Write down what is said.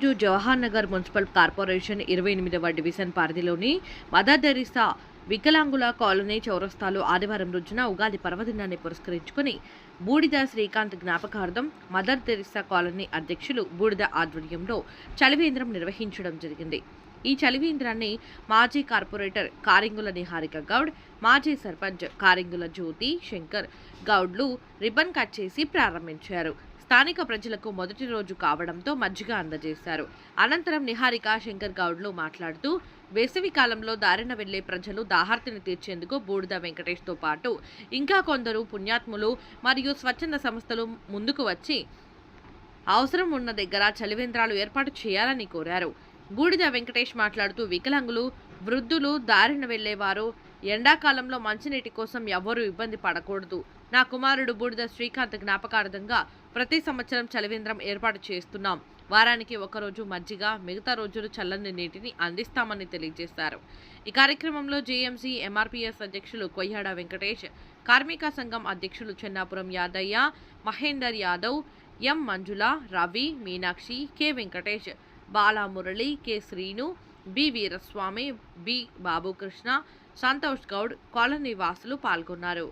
ఈరోజు Jawahar Nagar municipal corporation ఇరవై ఎనిమిదవ డివిజన్ పరిధిలోని మదర్ తెరిసా వికలాంగుల కాలనీ చౌరస్తాలో ఆదివారం రోజున ఉగాది పర్వదినాన్ని పురస్కరించుకుని బూడిద శ్రీకాంత్ జ్ఞాపకార్థం మదర్ తెరిసా కాలనీ అధ్యక్షులు బూడిద ఆధ్వర్యంలో చలివేంద్రం నిర్వహించడం జరిగింది. ఈ చలివేంద్రాన్ని మాజీ కార్పొరేటర్ కారింగుల నిహారిక గౌడ్ మాజీ సర్పంచ్ కారింగుల జ్యోతి శంకర్ గౌడ్లు రిబ్బన్ కట్ చేసి ప్రారంభించారు. స్థానిక ప్రజలకు మొదటి రోజు కావడంతో మజ్జిగ అందజేశారు. అనంతరం నిహారిక శంకర్ గౌడ్లు మాట్లాడుతూ వేసవి కాలంలో దారిన వెళ్ళే ప్రజలు దాహార్తిని తీర్చేందుకు బూడిద వెంకటేష్తో పాటు ఇంకా కొందరు పుణ్యాత్ములు మరియు స్వచ్ఛంద సంస్థలు ముందుకు వచ్చి అవసరం ఉన్న దగ్గర చలివేంద్రాలు ఏర్పాటు చేయాలని కోరారు. బూడిద వెంకటేష్ మాట్లాడుతూ వికలాంగులు వృద్ధులు దారిన వెళ్ళేవారు ఎండాకాలంలో మంచినీటి కోసం ఎవ్వరూ ఇబ్బంది పడకూడదు. నా కుమారుడు బూడిద శ్రీకాంత్ జ్ఞాపకార్థంగా ప్రతి సంవత్సరం చలివేంద్రం ఏర్పాటు చేస్తున్నాం. వారానికి ఒకరోజు మజ్జిగ మిగతా రోజులు చల్లని నీటిని అందిస్తామని తెలియజేశారు. ఈ కార్యక్రమంలో జేఎంసీ ఎంఆర్పీఎస్ అధ్యక్షులు కొయ్యాడ వెంకటేష్ కార్మిక సంఘం అధ్యక్షులు Chennapuram Yadaiah Mahender Yadav M Manjula Ravi Meenakshi K Venkatesh Bala Murali K Srinu B Veeraswamy B Babukrishna Santosh Goud colony వాసులు పాల్గొన్నారు.